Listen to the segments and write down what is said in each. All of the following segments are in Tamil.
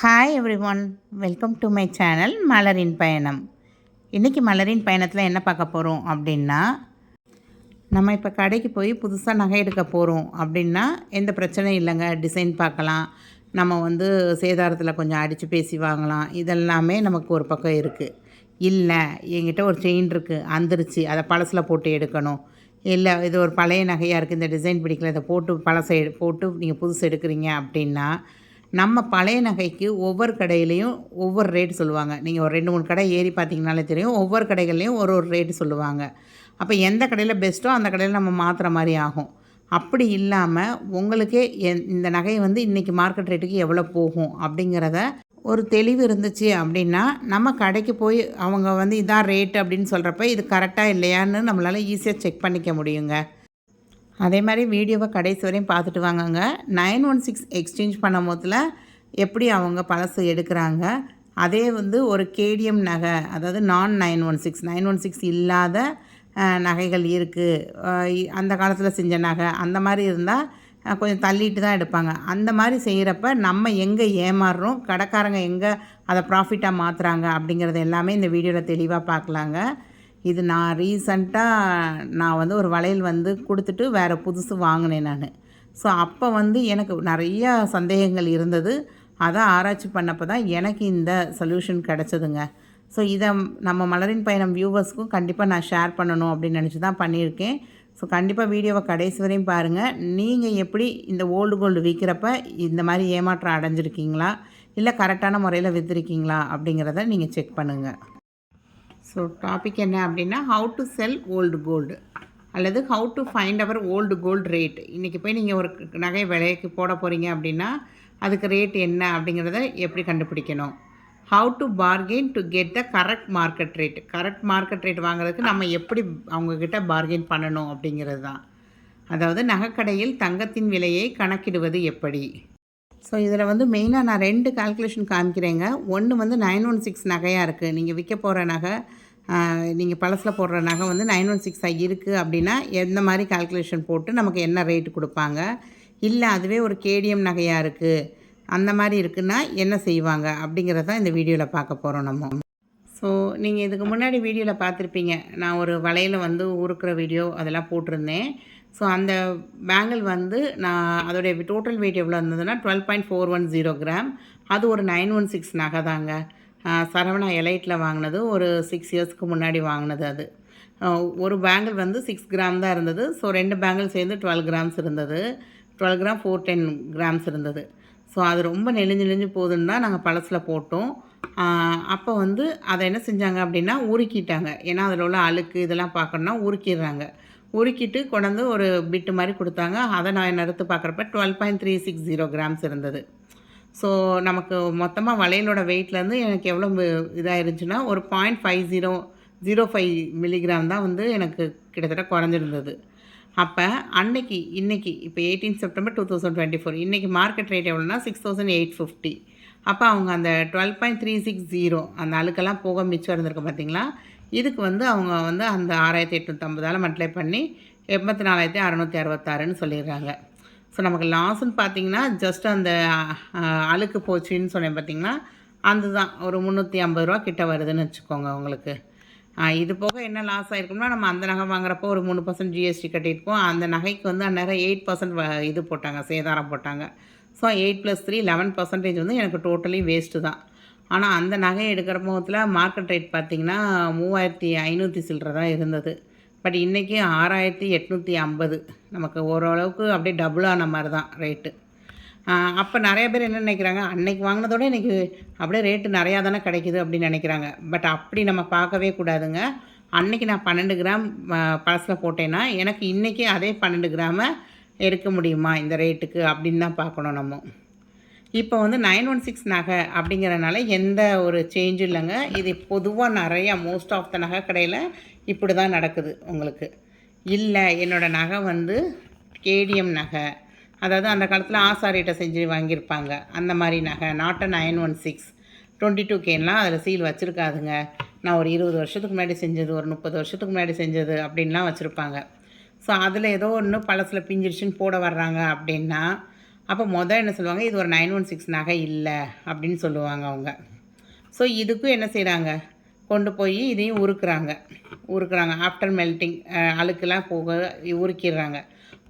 Hi everyone welcome to my channel மலரின் பயணம் இன்றைக்கி மலரின் பயணத்தில் என்ன பார்க்க போகிறோம் அப்படின்னா நம்ம இப்போ கடைக்கு போய் புதுசாக நகை எடுக்க போகிறோம் அப்படின்னா எந்த பிரச்சனையும் இல்லைங்க. டிசைன் பார்க்கலாம். நம்ம வந்து சேதாரத்தில் கொஞ்சம் அடித்து பேசி வாங்கலாம். இதெல்லாமே நமக்கு ஒரு பக்கம் இருக்குது இல்லை என்கிட்ட ஒரு செயின் இருக்குது அந்திருச்சு. அதை பழசில் போட்டு எடுக்கணும். இல்லை இது ஒரு பழைய நகையாக இருக்குது இந்த டிசைன் பிடிக்கல. இதை போட்டு பழசை எடு போட்டு நீங்கள் புதுசு எடுக்கிறீங்க அப்படின்னா நம்ம பழைய நகைக்கு ஒவ்வொரு கடையிலையும் ஒவ்வொரு ரேட் சொல்லுவாங்க. நீங்கள் ஒரு ரெண்டு மூணு கடை ஏறி பார்த்தீங்கனாலே தெரியும். ஒவ்வொரு கடைகள்லையும் ஒரு ஒரு ரேட்டு சொல்லுவாங்க. அப்போ எந்த கடையில் பெஸ்ட்டோ அந்த கடையில் நம்ம மாற்றுற மாதிரி ஆகும். அப்படி இல்லாமல் உங்களுக்கே என் இந்த நகை வந்து இன்றைக்கி மார்க்கெட் ரேட்டுக்கு எவ்வளோ போகும் அப்படிங்கிறத ஒரு தெளிவு இருந்துச்சு அப்படின்னா நம்ம கடைக்கு போய் அவங்க வந்து இதான் ரேட் அப்படின்னு சொல்கிறப்ப இது கரெக்டாக இல்லையான்னு நம்மளால் ஈஸியாக செக் பண்ணிக்க முடியுங்க. அதே மாதிரி வீடியோவை கடைசி வரையும் பார்த்துட்டு வாங்கங்க. நைன் ஒன் சிக்ஸ் எக்ஸ்சேஞ்ச் பண்ணும் போதில் எப்படி அவங்க பழசு எடுக்கிறாங்க. அதே வந்து ஒரு கேடிஎம் நகை அதாவது நான் nine one six nine one six இல்லாத நகைகள் இருக்குது அந்த காலத்தில் செஞ்ச நகை அந்த மாதிரி இருந்தால் கொஞ்சம் தள்ளிட்டு தான் எடுப்பாங்க. அந்த மாதிரி செய்கிறப்ப நம்ம எங்கே ஏமாறுறோம்? கடைக்காரங்க எங்கே அதை ப்ராஃபிட்டாக மாற்றுறாங்க அப்படிங்கிறது எல்லாமே இந்த வீடியோவில் தெளிவாக பார்க்கலாங்க. இது நான் ரீசண்டாக நான் வந்து ஒரு வளையல் வந்து கொடுத்துட்டு வேறு புதுசு வாங்கினேன் நான். ஸோ அப்போ வந்து எனக்கு நிறையா சந்தேகங்கள் இருந்தது. அதை ஆராய்ச்சி பண்ணப்போ தான் எனக்கு இந்த சொல்யூஷன் கிடச்சதுங்க. ஸோ இதை நம்ம மலரின் பயணம் வியூவர்ஸ்க்கும் கண்டிப்பாக நான் ஷேர் பண்ணணும் அப்படின்னு நினச்சி தான் பண்ணியிருக்கேன். ஸோ கண்டிப்பாக வீடியோவை கடைசி வரையும் பாருங்கள் நீங்கள் எப்படி இந்த ஓல்டு கோல்டு விற்கிறப்ப இந்த மாதிரி ஏமாற்றம் அடைஞ்சிருக்கீங்களா? இல்லை கரெக்டான முறையில் விற்றுருக்கீங்களா அப்படிங்கிறத நீங்கள் செக் பண்ணுங்கள் ஸோ டாபிக் என்ன அப்படின்னா how to sell old gold அல்லது how to find our old gold rate இன்றைக்கி போய் நீங்கள் ஒரு நகை விலைக்கு போட போகிறீங்க அப்படின்னா அதுக்கு ரேட் என்ன அப்படிங்கிறத எப்படி கண்டுபிடிக்கணும்? How to bargain to get the correct market rate correct market rate வாங்குறதுக்கு நம்ம எப்படி அவங்கக்கிட்ட பார்கெயின் பண்ணணும் அப்படிங்கிறது தான். அதாவது நகைக்கடையில் தங்கத்தின் விலையை கணக்கிடுவது எப்படி? ஸோ இதில் வந்து மெயினாக நான் ரெண்டு கால்குலேஷன் காமிக்கிறேங்க. ஒன்று வந்து நைன் ஒன் சிக்ஸ் நகையாக இருக்குது நீங்கள் விற்க போகிற நகை நீங்கள் பழசில் போடுற நகை வந்து நைன் ஒன் சிக்ஸாக இருக்குது அப்படின்னா எந்த மாதிரி கால்குலேஷன் போட்டு நமக்கு என்ன ரேட்டு கொடுப்பாங்க? இல்லை அதுவே ஒரு கேடிஎம் நகையாக இருக்குது அந்த மாதிரி இருக்குன்னா என்ன செய்வாங்க? அப்படிங்கிறத தான் இந்த வீடியோவில் பார்க்க போகிறோம் நம்ம. ஸோ நீங்கள் இதுக்கு முன்னாடி வீடியோவில் பார்த்துருப்பீங்க. நான் ஒரு வலையில் வந்து உருக்குற வீடியோ அதெல்லாம் போட்டிருந்தேன். ஸோ அந்த பேங்கிள் வந்து நான் அதோடைய டோட்டல் வெயிட் எவ்வளோ இருந்ததுன்னா twelve point four one zero gram அது ஒரு நைன் ஒன் சிக்ஸ் நகை தாங்க. சரவணா எலைட்டில் வாங்கினது ஒரு சிக்ஸ் இயர்ஸ்க்கு முன்னாடி வாங்கினது அது. ஒரு பேங்கிள் வந்து சிக்ஸ் கிராம் தான் இருந்தது. ஸோ ரெண்டு பேங்கிள் சேர்ந்து டுவெல் கிராம்ஸ் இருந்தது. Twelve gram four ten grams இருந்தது. ஸோ அது ரொம்ப நெளிஞ்சு நெளிஞ்சு போகுதுன்னு தான் நாங்கள் பழசில் போட்டோம். அப்போ வந்து அதை என்ன செஞ்சாங்க அப்படின்னா உருக்கிட்டாங்க. ஏன்னா அதில் உள்ள அழுக்கு இதெல்லாம் பார்க்கணுன்னா உருக்கிடுறாங்க. உருக்கிட்டு கொண்டாந்து ஒரு பிட்டு மாதிரி கொடுத்தாங்க. அதை நான் நிறுத்து பார்க்குறப்ப twelve point three six zero grams இருந்தது. ஸோ நமக்கு மொத்தமாக வளையலோட வெயிட்லேருந்து எனக்கு எவ்வளோ இதாக இருந்துச்சுன்னா ஒரு point five zero zero five milligram தான் வந்து எனக்கு கிட்டத்தட்ட குறைஞ்சிருந்தது. அப்போ அன்னைக்கு இன்றைக்கி இப்போ eighteen September two thousand twenty four இன்றைக்கி மார்க்கெட் ரேட் எவ்வளோனா சிக்ஸ் தௌசண்ட் எயிட் ஃபிஃப்டி அப்போ அவங்க அந்த twelve point three six zero அந்த அழுக்கெல்லாம் போக மிச்சம் இருந்திருக்கு பார்த்தீங்களா இதுக்கு வந்து அவங்க வந்து அந்த ஆறாயிரத்தி எட்நூற்றம்பதால் மல்டிப்ளை பண்ணி எண்பத்தி நாலாயிரத்தி அறநூற்றி அறுபத்தாறுன்னு சொல்லிடுறாங்க. ஸோ நமக்கு லாஸ்ன்னு பார்த்தீங்கன்னா ஜஸ்ட் அந்த அழுக்கு போச்சுன்னு சொன்னேன் பார்த்தீங்கன்னா அதுதான். ஒரு முந்நூற்றி ஐம்பது ரூபா கிட்ட வருதுன்னு வச்சுக்கோங்க உங்களுக்கு. இது போக என்ன லாஸ் ஆகிருக்கும்னா நம்ம அந்த நகை வாங்குறப்போ ஒரு மூணு பர்சன்ட் ஜிஎஸ்டி கட்டியிருப்போம். அந்த நகைக்கு வந்து அந்நேரம் எயிட் பர்சன்ட் இது போட்டாங்க சேதாரம் போட்டாங்க. So eight plus three eleven percentage வந்து எனக்கு டோட்டலி வேஸ்ட்டு தான். ஆனால் அந்த நகை எடுக்கிற முகத்தில் மார்க்கெட் ரேட் பார்த்திங்கன்னா மூவாயிரத்தி ஐநூற்றி சில்லற தான் இருந்தது. பட் இன்றைக்கி ஆறாயிரத்தி எட்நூற்றி ஐம்பது. நமக்கு ஓரளவுக்கு அப்படியே டபுள் ஆன மாதிரி தான் ரேட்டு அப்போ நிறைய பேர் என்ன நினைக்கிறாங்க? அன்னைக்கு வாங்கினதோட இன்றைக்கி அப்படியே ரேட்டு நிறையா தானே கிடைக்குது அப்படின்னு நினைக்கிறாங்க. பட் அப்படி நம்ம பார்க்கவே கூடாதுங்க. அன்னைக்கு நான் பன்னெண்டு கிராம் பழசில் போட்டேன்னா எனக்கு இன்றைக்கி அதே பன்னெண்டு கிராமை எடுக்க முடியுமா இந்த ரேட்டுக்கு அப்படின்னு தான் பார்க்கணும் நம்ம. இப்போ வந்து நைன் ஒன் சிக்ஸ் நகை அப்படிங்கிறனால எந்த ஒரு சேஞ்சும் இல்லைங்க. இது பொதுவாக நிறையா மோஸ்ட் ஆஃப் த நகை கடையில் இப்படி தான் நடக்குது உங்களுக்கு. இல்லை என்னோடய நகை வந்து கேடிஎம் நகை. அதாவது அந்த காலத்தில் ஆசாரிகிட்ட செஞ்சு வாங்கியிருப்பாங்க. அந்த மாதிரி நகை not a nine one six twenty two கேன்லாம் அதில் சீல் வச்சுருக்காதுங்க. நான் ஒரு இருபது வருஷத்துக்கு முன்னாடி செஞ்சது ஒரு முப்பது வருஷத்துக்கு முன்னாடி செஞ்சது அப்படின்லாம் வச்சுருப்பாங்க. ஸோ அதில் ஏதோ ஒன்று பழசில் பிஞ்சிருச்சுன்னு போட வர்றாங்க அப்படின்னா அப்போ மொதல் என்ன சொல்லுவாங்க? இது ஒரு நைன் ஒன் சிக்ஸ் நகை இல்லை அப்படின்னு சொல்லுவாங்க அவங்க. ஸோ இதுக்கும் என்ன செய்கிறாங்க கொண்டு போய் இதையும் உருக்குறாங்க. உருக்குறாங்க. ஆஃப்டர் மெல்ட்டிங் அழுக்கெல்லாம் போக உருக்கிடுறாங்க.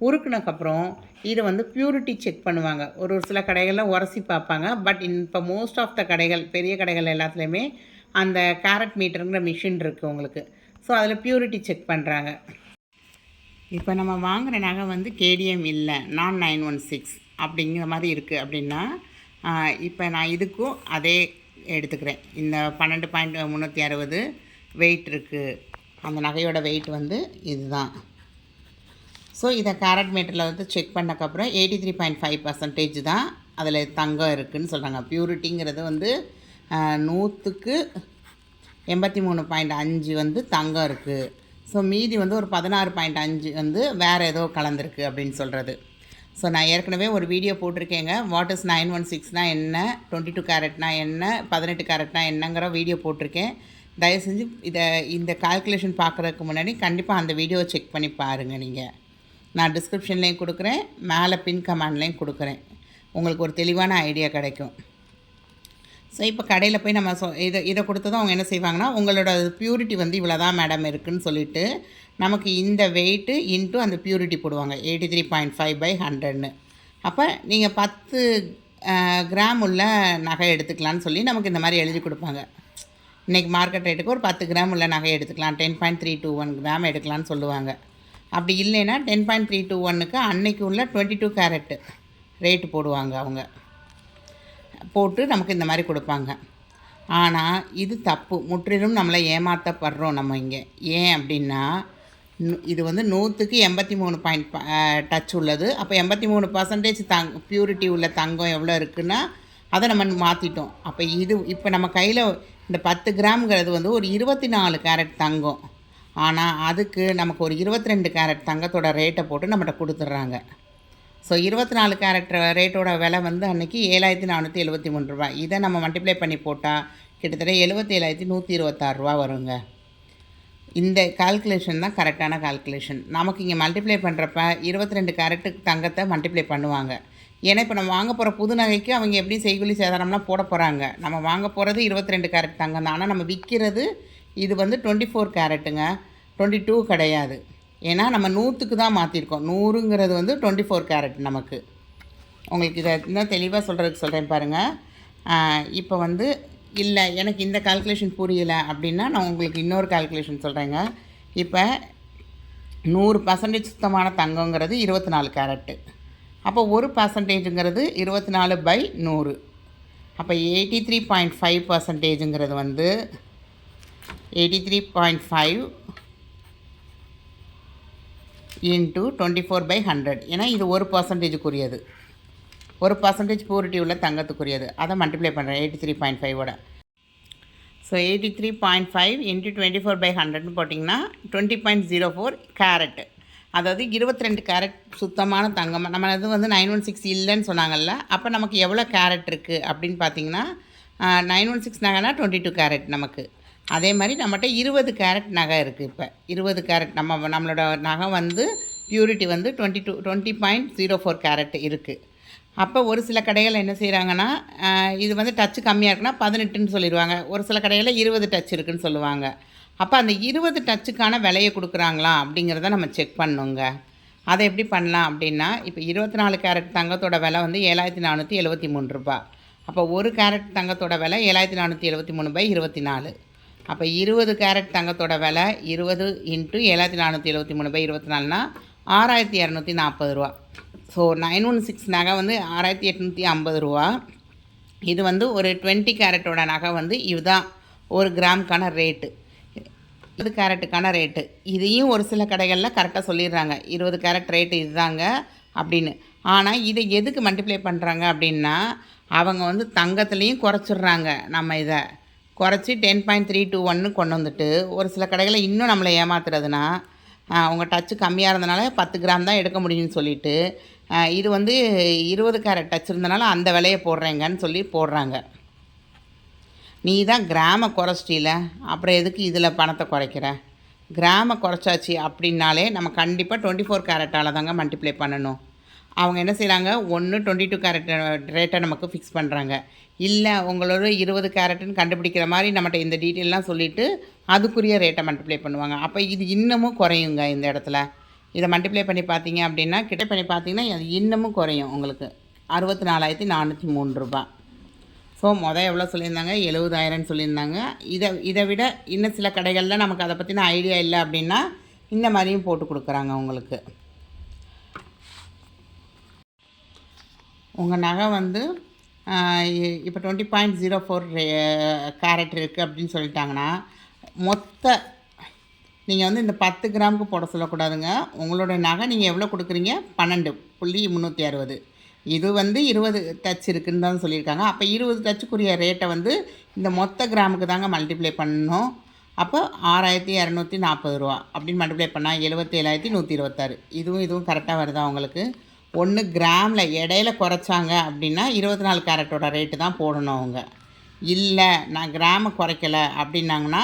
உருக்குனக்கப்புறம் இதை வந்து பியூரிட்டி செக் பண்ணுவாங்க. ஒரு ஒரு சில கடைகளில் உரசி பார்ப்பாங்க. பட் இப்போ மோஸ்ட் ஆஃப் த கடைகள் பெரிய கடைகள் எல்லாத்துலேயுமே அந்த கேரட் மீட்டருங்கிற மிஷின் இருக்குது உங்களுக்கு. ஸோ அதில் பியூரிட்டி செக் பண்ணுறாங்க இப்போ நம்ம வாங்குகிற நகை வந்து கேடிஎம் இல்லை நான் நைன் ஒன் சிக்ஸ் அப்படிங்கிற மாதிரி இருக்குது அப்படின்னா இப்போ நான் இதுக்கும் அதே எடுத்துக்கிறேன். இந்த பன்னெண்டு பாயிண்ட் முந்நூற்றி அறுபது வெயிட் இருக்குது அந்த நகையோட வெயிட் வந்து இதுதான். ஸோ இதை கேரட் மீட்டரில் வந்து check பண்ணக்கப்புறம் eighty three point five percentage தான் அதில் தங்கம் இருக்குதுன்னு சொல்கிறாங்க ப்யூரிட்டிங்கிறது வந்து நூற்றுக்கு எண்பத்தி மூணு பாயிண்ட் அஞ்சு வந்து தங்கம் இருக்குது ஸோ மீதி வந்து ஒரு பதினாறு பாயிண்ட் அஞ்சு வந்து வேறு ஏதோ கலந்துருக்கு அப்படின்னு சொல்கிறது ஸோ நான் ஏற்கனவே ஒரு வீடியோ போட்டிருக்கேங்க. வாட் இஸ் நைன் ஒன் சிக்ஸ்னால் என்ன? டுவெண்ட்டி டூ கேரட்னா என்ன? பதினெட்டு கேரட்னா என்னங்கிற வீடியோ போட்டிருக்கேன். தயவு செஞ்சு இதை இந்த கால்குலேஷன் பார்க்குறதுக்கு முன்னாடி கண்டிப்பாக அந்த வீடியோவை செக் பண்ணி பாருங்கள் நீங்கள் நான் டிஸ்கிரிப்ஷன்லேயும் கொடுக்குறேன் மேலே பின் கமாண்ட்லேயும் கொடுக்குறேன். உங்களுக்கு ஒரு தெளிவான ஐடியா கிடைக்கும். ஸோ இப்போ கடையில் போய் நம்ம சொ இதை இதை கொடுத்ததும் அவங்க என்ன செய்வாங்கன்னா உங்களோட பியூரிட்டி வந்து இவ்வளோ தான் மேடம் இருக்குன்னு சொல்லிட்டு நமக்கு இந்த வெயிட்டு இன்ட்டு அந்த பியூரிட்டி போடுவாங்க. Eighty three point five by ஹண்ட்ரட்னு அப்போ நீங்கள் பத்து கிராம் உள்ள நகை எடுத்துக்கலான்னு சொல்லி நமக்கு இந்த மாதிரி எழுதி கொடுப்பாங்க. இன்றைக்கி மார்க்கெட் ரேட்டுக்கு ஒரு பத்து கிராம் உள்ள நகை எடுத்துக்கலாம். Ten point three two one gram எடுக்கலாம்னு சொல்லுவாங்க. அப்படி இல்லைன்னா டென் பாயிண்ட் த்ரீ டூ ஒன்னுக்கு அன்னைக்கு உள்ள டுவெண்ட்டி டூ கேரட்டு ரேட்டு போடுவாங்க அவங்க. போட்டு நமக்கு இந்த மாதிரி கொடுப்பாங்க. ஆனால் இது தப்பு. முற்றிலும் நம்மளை ஏமாற்றப்படுறோம் நம்ம இங்கே. ஏன் அப்படின்னா இது வந்து நூற்றுக்கு எண்பத்தி மூணு பாயிண்ட் டச் உள்ளது. அப்போ எண்பத்தி மூணு பர்சன்டேஜ் தங் பியூரிட்டி உள்ள தங்கம் எவ்வளோ இருக்குன்னா அதை நம்ம மாற்றிட்டோம் அப்போ இது இப்போ நம்ம கையில் இந்த பத்து கிராம்ங்கிறது வந்து ஒரு இருபத்தி நாலு கேரட் தங்கம். ஆனால் அதுக்கு நமக்கு ஒரு இருபத்தி ரெண்டு கேரட் தங்கத்தோட ரேட்டை போட்டு நம்மகிட்ட கொடுத்துட்றாங்க. ஸோ இருபத்தி நாலு கேரட் ரேட்டோட விலை வந்து அன்றைக்கி ஏழாயிரத்தி நானூற்றி எழுபத்தி மூணு ரூபாய். இதை நம்ம மல்டிப்ளை பண்ணி போட்டால் கிட்டத்தட்ட எழுபத்தி ஏழாயிரத்தி நூற்றி இருபத்தாறு ரூபா வருங்க. இந்த கால்குலேஷன் தான் கரெக்டான கால்குலேஷன் நமக்கு இங்கே மல்டிப்ளை பண்ணுறப்ப இருபத்தி ரெண்டு கேரட்டுக்கு தங்கத்தை மல்டிப்ளை பண்ணுவாங்க. ஏன்னா இப்போ நம்ம வாங்க போகிற புது நகைக்கு அவங்க எப்படி செய்கூலி சேதாரம்லாம் போட போகிறாங்க நம்ம வாங்க போகிறது இருபத்தி ரெண்டு கேரட் தங்கம் தான். ஆனால் நம்ம விற்கிறது இது வந்து டுவெண்ட்டி ஃபோர் கேரட்டுங்க டுவெண்ட்டி டூ கிடையாது. ஏன்னா நம்ம நூற்றுக்கு தான் மாற்றிருக்கோம். நூறுங்கிறது வந்து டுவெண்ட்டி ஃபோர் கேரட் நமக்கு. உங்களுக்கு இதை இன்னும் தெளிவாக சொல்கிறதுக்கு சொல்கிறேன் பாருங்கள் இப்போ வந்து இல்லை எனக்கு இந்த கால்குலேஷன் புரியலை அப்படின்னா நான் உங்களுக்கு இன்னொரு கால்குலேஷன் சொல்கிறேங்க இப்போ நூறு பர்சன்டேஜ் சுத்தமான தங்கங்கிறது இருபத்தி நாலு கேரட்டு அப்போ ஒரு பர்சன்டேஜுங்கிறது இருபத்தி நாலு பை நூறு. அப்போ எயிட்டி த்ரீ பாயிண்ட் ஃபைவ் பர்சன்டேஜுங்கிறது வந்து eighty three point five into twenty four by hundred ஏன்னா இது ஒரு பர்சன்டேஜுக்குரியது ஒரு பர்சன்டேஜ் பூரிட்டி உள்ள தங்கத்துக்குரியது. அதை மல்டிப்ளை பண்ணுறேன் eighty three point ஃபைவோட so eighty three point five into twenty four by ஹண்ட்ரட்னு போட்டிங்கன்னா twenty point zero four carat அதாவது இருபத்தி ரெண்டு கேரட் சுத்தமான தங்கம். நம்ம இது வந்து நைன் ஒன் சிக்ஸ் இல்லைன்னு சொன்னாங்கல்ல அப்போ நமக்கு எவ்வளோ கேரட் இருக்குது அப்படின்னு பார்த்தீங்கன்னா நைன் ஒன் சிக்ஸ் நகைனா டுவெண்ட்டி டூ கேரட் நமக்கு. அதே மாதிரி நம்மகிட்ட இருபது கேரட் நகை இருக்குது இப்போ. இருபது கேரட் நம்ம நம்மளோட நகை வந்து பியூரிட்டி வந்து twenty two twenty point zero four carat இருக்குது அப்போ ஒரு சில கடைகள் என்ன செய்கிறாங்கன்னா இது வந்து டச்சு கம்மியாக இருக்குன்னா பதினெட்டுன்னு சொல்லிடுவாங்க. ஒரு சில கடைகளில் இருபது டச் இருக்குதுன்னு சொல்லுவாங்க. அப்போ அந்த இருபது டச்சுக்கான விலையை கொடுக்குறாங்களா அப்படிங்கிறத நம்ம செக் பண்ணுங்க. அதை எப்படி பண்ணலாம் அப்படின்னா இப்போ இருபத்தி நாலு கேரட் தங்கத்தோட விலை வந்து ஏழாயிரத்தி நானூற்றி எழுபத்தி மூணு ரூபா அப்போ ஒரு கேரட் தங்கத்தோட விலை ஏழாயிரத்தி நானூற்றி எழுபத்தி மூணு பை இருபத்தி நாலு அப்போ இருபது கேரட் தங்கத்தோட விலை இருபது இன்ட்டு ஏழாயிரத்தி நானூற்றி எழுபத்தி மூணு பை இருபத்தி நாலுனா ஆறாயிரத்தி இரநூத்தி நாற்பது ரூபா. ஸோ நைன் ஒன் சிக்ஸ் நகை வந்து ஆறாயிரத்தி எட்நூற்றி ஐம்பது ரூபா. இது வந்து ஒரு டுவெண்ட்டி கேரட்டோட நகை வந்து இதுதான். ஒரு கிராம்க்கான ரேட்டு இது கேரட்டுக்கான ரேட்டு இதையும் ஒரு சில கடைகளில் கரெக்டாக சொல்லிடுறாங்க. இருபது கேரட் ரேட்டு இதுதாங்க அப்படின்னு. ஆனால் இதை எதுக்கு மல்டிப்ளை பண்ணுறாங்க அப்படின்னா அவங்க வந்து தங்கத்துலேயும் குறைச்சிட்றாங்க நம்ம இதை. குறைச்சி டென் பாயிண்ட் த்ரீ டூ ஒன்னு கொண்டு வந்துட்டு ஒரு சில கடைகளில் இன்னும் நம்மளை ஏமாத்துறதுனா உங்கள் டச்சு கம்மியாக இருந்தனால பத்து கிராம் தான் எடுக்க முடியும்னு சொல்லிட்டு இது வந்து இருபது கேரட் டச் இருந்தனால அந்த விலையை போடுறேங்கன்னு சொல்லி போடுறாங்க. நீ தான் கிராம குறைச்சிட்டில அப்புறம் எதுக்கு இதில் பணத்தை குறைக்கிற? கிராம குறைச்சாச்சு அப்படின்னாலே நம்ம கண்டிப்பாக டுவெண்ட்டி ஃபோர் கேரட்டால் தாங்க மல்டிப்ளை பண்ணணும். அவங்க என்ன செய்கிறாங்க ஒன்று டுவெண்ட்டி டூ கேரட் ரேட்டை நமக்கு ஃபிக்ஸ் பண்ணுறாங்க இல்லை உங்களோட இருபது கேரட்டுன்னு கண்டுபிடிக்கிற மாதிரி நம்மகிட்ட இந்த டீட்டெயிலெலாம் சொல்லிவிட்டு அதுக்குரிய ரேட்டை மல்டிப்ளை பண்ணுவாங்க. அப்போ இது இன்னமும் குறையுங்க இந்த இடத்துல. இதை மல்டிப்ளை பண்ணி பார்த்தீங்க அப்படின்னா கிட்ட பண்ணி பார்த்தீங்கன்னா அது இன்னமும் குறையும் உங்களுக்கு. அறுபத்தி நாலாயிரத்தி நானூற்றி மூணு ரூபா ஸோ மொதல் எவ்வளோ சொல்லியிருந்தாங்க? எழுபதாயிரம்னு சொல்லியிருந்தாங்க. இதை இதை விட இன்னும் சில கடைகளில் நமக்கு அதை பற்றின ஐடியா இல்லை அப்படின்னா இந்த மாதிரியும் போட்டு கொடுக்குறாங்க உங்களுக்கு. உங்கள் நகை வந்து இப்போ twenty point zero four carat இருக்குது அப்படின்னு சொல்லிட்டாங்கன்னா மொத்த நீங்கள் வந்து இந்த பத்து கிராமுக்கு போட சொல்லக்கூடாதுங்க. உங்களோட நகை நீங்கள் எவ்வளோ கொடுக்குறீங்க? பன்னெண்டு புள்ளி முந்நூற்றி அறுபது. இது வந்து இருபது டச் இருக்குன்னு தான் சொல்லியிருக்காங்க. அப்போ இருபது டச்சுக்குரிய ரேட்டை வந்து இந்த மொத்த கிராமுக்கு தாங்க மல்டிப்ளை பண்ணணும். அப்போ ஆறாயிரத்தி இரநூத்தி நாற்பது ரூபா அப்படின்னு மல்டிப்ளை பண்ணால் எழுபத்தி ஏழாயிரத்தி நூற்றி இருபத்தாறு. இதுவும் இதுவும் கரெக்டாக வருதா உங்களுக்கு? ஒன்று கிராமில் இடையில குறைச்சாங்க அப்படின்னா இருபத்தி நாலு கேரட்டோட ரேட்டு தான் போடணும் அவங்க. இல்லை நான் கிராமை குறைக்கலை அப்படின்னாங்கன்னா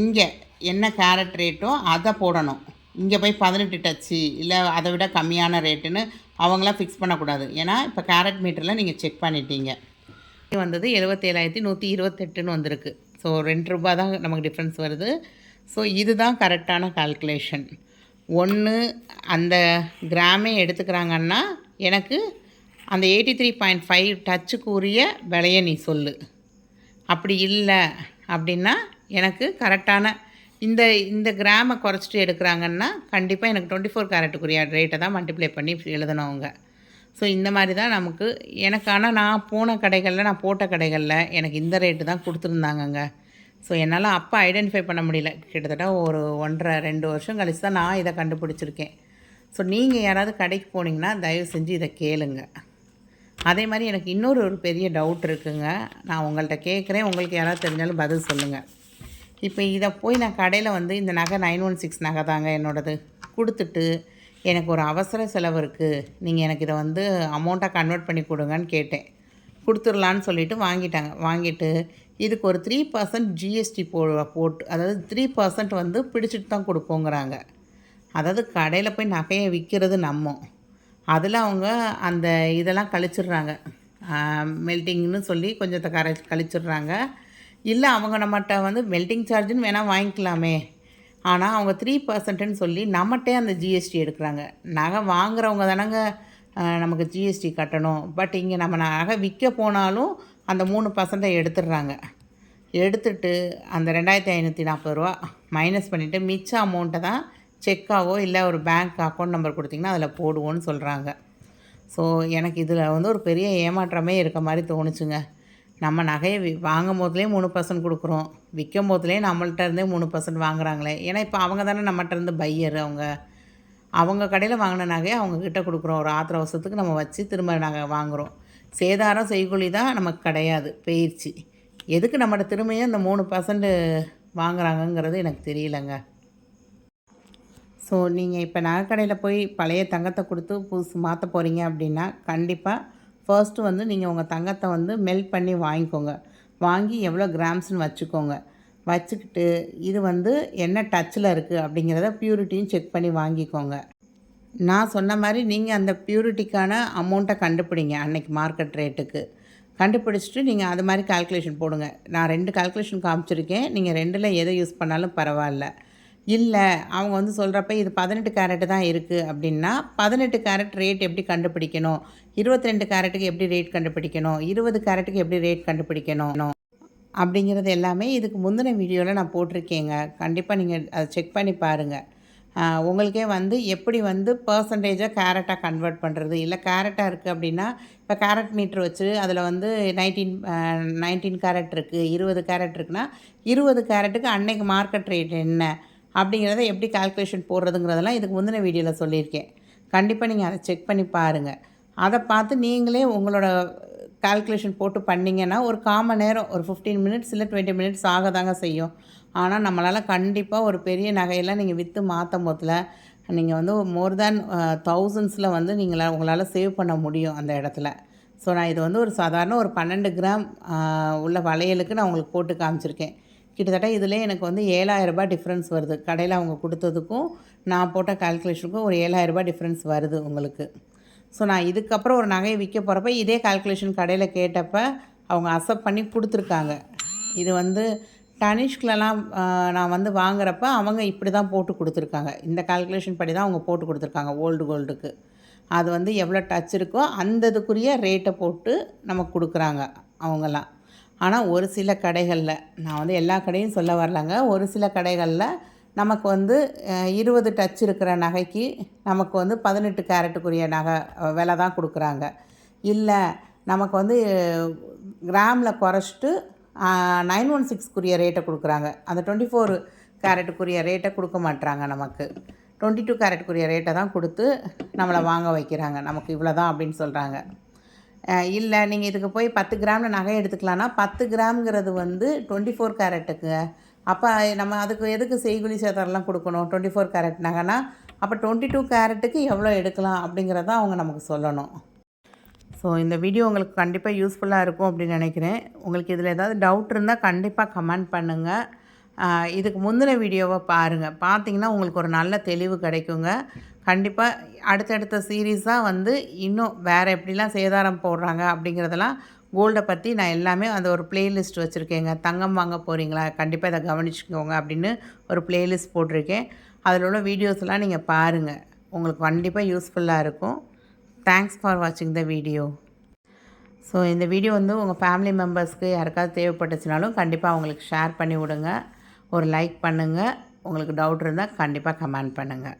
இங்கே என்ன கேரட் ரேட்டோ அதை போடணும். இங்கே போய் பதினெட்டு டச்சு இல்லை அதை விட கம்மியான ரேட்டுன்னு அவங்களாம் ஃபிக்ஸ் பண்ணக்கூடாது. ஏன்னா இப்போ கேரட் மீட்டரில் நீங்கள் செக் பண்ணிட்டீங்க. வந்தது எழுபத்தேழாயிரத்தி நூற்றி இருபத்தெட்டுன்னு வந்திருக்கு. ஸோ ரெண்டு ரூபா தான் நமக்கு டிஃப்ரென்ஸ் வருது. ஸோ இதுதான் கரெக்டான கால்குலேஷன் ஒன்று அந்த கிராமே எடுத்துக்கிறாங்கன்னா எனக்கு அந்த எயிட்டி த்ரீ பாயிண்ட் ஃபைவ் டச்சுக்கு உரிய விலையை நீ சொல்லு. அப்படி இல்லை அப்படின்னா எனக்கு கரெக்டான இந்த இந்த கிராமை குறைச்சிட்டு எடுக்கிறாங்கன்னா கண்டிப்பாக எனக்கு டுவெண்ட்டி ஃபோர் கேரட்டுக்குரிய ரேட்டை தான் மல்டிப்ளை பண்ணி எழுதணும் அவங்க. ஸோ இந்த மாதிரி தான் நமக்கு எனக்கு ஆனால் நான் போன கடைகளில் நான் போட்ட கடைகளில் எனக்கு இந்த ரேட்டு தான் கொடுத்துருந்தாங்கங்க. ஸோ என்னால் அப்போ ஐடென்டிஃபை பண்ண முடியல. கிட்டத்தட்ட ஒரு ஒன்றரை ரெண்டு வருஷம் கழிச்சு தான் நான் இதை கண்டுபிடிச்சிருக்கேன். ஸோ நீங்கள் யாராவது கடைக்கு போனீங்கன்னா தயவு செஞ்சு இதை கேளுங்க. அதே மாதிரி எனக்கு இன்னொரு ஒரு பெரிய டவுட் இருக்குங்க. நான் உங்கள்கிட்ட கேட்குறேன் உங்களுக்கு யாராவது தெரிஞ்சாலும் பதில் சொல்லுங்கள் இப்போ இதை போய் நான் கடையில் வந்து இந்த நகை நைன் ஒன் சிக்ஸ் நகை தாங்க என்னோடது. கொடுத்துட்டு எனக்கு ஒரு அவசர செலவு இருக்குது நீங்கள் எனக்கு இதை வந்து அமௌண்ட்டாக கன்வெர்ட் பண்ணி கொடுங்கன்னு கேட்டேன். கொடுத்துடலான்னு சொல்லிவிட்டு வாங்கிட்டாங்க. வாங்கிட்டு இதுக்கு ஒரு த்ரீ பர்சன்ட் ஜிஎஸ்டி போ போட்டு அதாவது த்ரீ பர்சன்ட் வந்து பிடிச்சிட்டு தான் கொடுப்போங்கிறாங்க. அதாவது கடையில் போய் நகையை விற்கிறது நம்ம. அதில் அவங்க அந்த இதெல்லாம் கழிச்சிடுறாங்க. மெல்ட்டிங்னு சொல்லி கொஞ்சத்தை கரை கழிச்சிடுறாங்க. இல்லை அவங்க நம்மகிட்ட வந்து மெல்ட்டிங் சார்ஜுன்னு வேணால் வாங்கிக்கலாமே. ஆனால் அவங்க த்ரீ பர்சன்ட்டுன்னு சொல்லி நம்மகிட்டே அந்த ஜிஎஸ்டி எடுக்கிறாங்க. நகை வாங்குறவங்க தானங்க நமக்கு ஜிஎஸ்டி கட்டணும். பட் இங்கே நம்ம நகை விற்க போனாலும் அந்த மூணு பர்சண்ட்டை எடுத்துடுறாங்க. எடுத்துட்டு அந்த ரெண்டாயிரத்தி ஐநூற்றி நாற்பது ரூபா மைனஸ் பண்ணிவிட்டு மிச்ச அமௌண்ட்டை தான் செக்காவோ இல்லை ஒரு பேங்க் அக்கௌண்ட் நம்பர் கொடுத்திங்கன்னா அதில் போடுவோன்னு சொல்கிறாங்க ஸோ எனக்கு இதில் வந்து ஒரு பெரிய ஏமாற்றமே இருக்க மாதிரி தோணுச்சுங்க. நம்ம நகையை வாங்கும் போதுலேயே மூணு பர்சன்ட் கொடுக்குறோம். விற்கும் போதுலேயே நம்மள்ட்ட இருந்தே மூணு பர்சன்ட் வாங்குறாங்களே. ஏன்னா இப்போ அவங்க தானே நம்மகிட்ட இருந்து பையர் அவங்க. அவங்க கடையில் வாங்கின நகையை அவங்கக்கிட்ட கொடுக்குறோம். ஒரு ஆத்திர அவசரத்துக்கு நம்ம வச்சு திரும்ப நகை வாங்குகிறோம் சேதாரம் செய்கூலி தான் நமக்கு கிடையாது பயிற்சி. எதுக்கு நம்மகிட்ட திரும்பியும் இந்த மூணு பர்சன்ட் வாங்குறாங்கங்கிறது எனக்கு தெரியலங்க. ஸோ நீங்கள் இப்போ நகைக்கடையில் போய் பழைய தங்கத்தை கொடுத்து புதுசு மாற்ற போகிறீங்க அப்படின்னா கண்டிப்பாக ஃபர்ஸ்ட்டு வந்து நீங்கள் உங்கள் தங்கத்தை வந்து மெல்ட் பண்ணி வாங்கிக்கோங்க. வாங்கி எவ்வளோ கிராம்ஸ்னு வச்சுக்கோங்க. வச்சுக்கிட்டு இது வந்து என்ன டச்சில் இருக்குது அப்படிங்கிறத ப்யூரிட்டியும் செக் பண்ணி வாங்கிக்கோங்க. நான் சொன்ன மாதிரி நீங்கள் அந்த ப்யூரிட்டிக்கான அமௌண்ட்டை கண்டுபிடிங்க அன்னைக்கு மார்க்கெட் ரேட்டுக்கு கண்டுபிடிச்சிட்டு நீங்கள் அது மாதிரி கால்குலேஷன் போடுங்க. நான் ரெண்டு கால்குலேஷன் காமிச்சிருக்கேன். நீங்கள் ரெண்டில் எதை யூஸ் பண்ணாலும் பரவாயில்ல. இல்லை அவங்க வந்து சொல்கிறப்ப இது பதினெட்டு கேரட்டு தான் இருக்குது அப்படின்னா பதினெட்டு கேரட் ரேட் எப்படி கண்டுபிடிக்கணும்? இருபத்தி ரெண்டு கேரட்டுக்கு எப்படி ரேட் கண்டுபிடிக்கணும்? இருபது கேரட்டுக்கு எப்படி ரேட் கண்டுபிடிக்கணும்? அப்படிங்கிறது எல்லாமே இதுக்கு முந்தின வீடியோவில் நான் போட்டிருக்கேங்க. கண்டிப்பாக நீங்கள் அதை செக் பண்ணி பாருங்கள் உங்களுக்கே வந்து எப்படி வந்து பர்சன்டேஜாக கேரட்டாக கன்வெர்ட் பண்ணுறது இல்லை கேரட்டாக இருக்குது அப்படின்னா இப்போ கேரட் மீட்ரு வச்சு அதில் வந்து நைன்டீன் நைன்டீன் கேரட் இருக்குது இருபது கேரட் இருக்குன்னா இருபது கேரட்டுக்கு அன்னைக்கு மார்க்கெட் ரேட் என்ன? அப்படிங்கிறத எப்படி கால்குலேஷன் போடுறதுங்கிறதெல்லாம் இதுக்கு முந்தின வீடியோவில் சொல்லியிருக்கேன். கண்டிப்பாக நீங்கள் அதை செக் பண்ணி பாருங்கள் அதை பார்த்து நீங்களே உங்களோட கால்குலேஷன் போட்டு பண்ணிங்கன்னா ஒரு காமன் நேரம் ஒரு ஃபிஃப்டீன் மினிட்ஸ் இல்லை டுவெண்ட்டி மினிட்ஸ் ஆக தாங்க செய்யும். ஆனால் நம்மளால் கண்டிப்பாக ஒரு பெரிய நகையெல்லாம் நீங்கள் விற்று மாற்றும் போதில் நீங்கள் வந்து மோர் தேன் தௌசண்ட்ஸில் வந்து நீங்களால் உங்களால் சேவ் பண்ண முடியும் அந்த இடத்துல. ஸோ நான் இது வந்து ஒரு சாதாரண ஒரு பன்னெண்டு கிராம் உள்ள வளையலுக்கு நான் உங்களுக்கு போட்டு காமிச்சிருக்கேன். கிட்டத்தட்ட இதில் எனக்கு வந்து ஏழாயிரரூபா டிஃப்ரென்ஸ் வருது. கடையில் அவங்க கொடுத்ததுக்கும் நான் போட்ட கால்குலேஷனுக்கும் ஒரு ஏழாயிரரூபா டிஃப்ரென்ஸ் வருது உங்களுக்கு. ஸோ நான் இதுக்கப்புறம் ஒரு நகையை விற்க போகிறப்ப இதே கால்குலேஷன் கடையில் கேட்டப்ப அவங்க அக்செப்ட் பண்ணி கொடுத்துருக்காங்க. இது வந்து டனிஷ்கிலலாம் நான் வந்து வாங்குறப்ப அவங்க இப்படி தான் போட்டு கொடுத்துருக்காங்க. இந்த கால்குலேஷன் படி தான் அவங்க போட்டு கொடுத்துருக்காங்க ஓல்டு கோல்டுக்கு அது வந்து எவ்வளோ டச் இருக்கோ அந்த இதுக்குரிய ரேட்டை போட்டு நமக்கு கொடுக்குறாங்க அவங்கெல்லாம் ஆனால் ஒரு சில கடைகளில் நான் வந்து எல்லா கடையும் சொல்ல வரலங்க. ஒரு சில கடைகளில் நமக்கு வந்து இருபது டச் இருக்கிற நகைக்கு நமக்கு வந்து பதினெட்டு கேரட்டுக்குரிய நகை விலை தான் கொடுக்குறாங்க. இல்லை நமக்கு வந்து கிராமில் குறைச்சிட்டு நைன் ஒன் சிக்ஸ்க்குரிய ரேட்டை கொடுக்குறாங்க. அந்த டுவெண்ட்டி ஃபோர் கேரட்டுக்குரிய ரேட்டை கொடுக்க மாட்றாங்க நமக்கு. டுவெண்ட்டி டூ கேரட்டுக்குரிய ரேட்டை தான் கொடுத்து நம்மளை வாங்க வைக்கிறாங்க. நமக்கு இவ்வளோ தான் அப்படின்னு சொல்கிறாங்க இல்லை நீங்கள் இதுக்கு போய் பத்து கிராமில் நகை எடுத்துக்கலான்னா பத்து கிராம்ங்கிறது வந்து டுவெண்ட்டி ஃபோர் கேரட்டுக்கு அப்போ நம்ம அதுக்கு எதுக்கு செய்குலி சேதாரம்லாம் கொடுக்கணும்? டுவெண்ட்டி ஃபோர் கேரட் நகைனா அப்போ டுவெண்ட்டி டூ கேரட்டுக்கு எவ்வளோ எடுக்கலாம் அப்படிங்கிறத அவங்க நமக்கு சொல்லணும். ஸோ இந்த வீடியோ உங்களுக்கு கண்டிப்பாக யூஸ்ஃபுல்லாக இருக்கும் அப்படின்னு நினைக்கிறேன். உங்களுக்கு இதில் ஏதாவது டவுட் இருந்தால் கண்டிப்பாக கமெண்ட் பண்ணுங்கள் இதுக்கு முந்தின வீடியோவை பாருங்கள் பார்த்தீங்கன்னா உங்களுக்கு ஒரு நல்ல தெளிவு கிடைக்குங்க. கண்டிப்பாக அடுத்தடுத்த சீரீஸாக வந்து இன்னும் வேறு எப்படிலாம் சேதாரம் போடுறாங்க அப்படிங்கிறதெல்லாம் கோல்டை பற்றி நான் எல்லாமே அந்த ஒரு பிளேலிஸ்ட் வச்சுருக்கேங்க. தங்கம் வாங்க போகிறீங்களா கண்டிப்பாக இதை கவனிச்சுக்கோங்க அப்படின்னு ஒரு பிளேலிஸ்ட் போட்டிருக்கேன். அதில் உள்ள வீடியோஸ்லாம் நீங்கள் பாருங்கள் உங்களுக்கு கண்டிப்பாக யூஸ்ஃபுல்லாக இருக்கும். தேங்க்ஸ் ஃபார் வாட்சிங் த வீடியோ ஸோ இந்த வீடியோ வந்து உங்கள் ஃபேமிலி மெம்பர்ஸ்க்கு யாருக்காவது தேவைப்பட்டுச்சுனாலும் கண்டிப்பாக அவங்களுக்கு ஷேர் பண்ணி விடுங்க. ஒரு லைக் பண்ணுங்கள் உங்களுக்கு டவுட் இருந்தால் கண்டிப்பாக கமெண்ட் பண்ணுங்கள்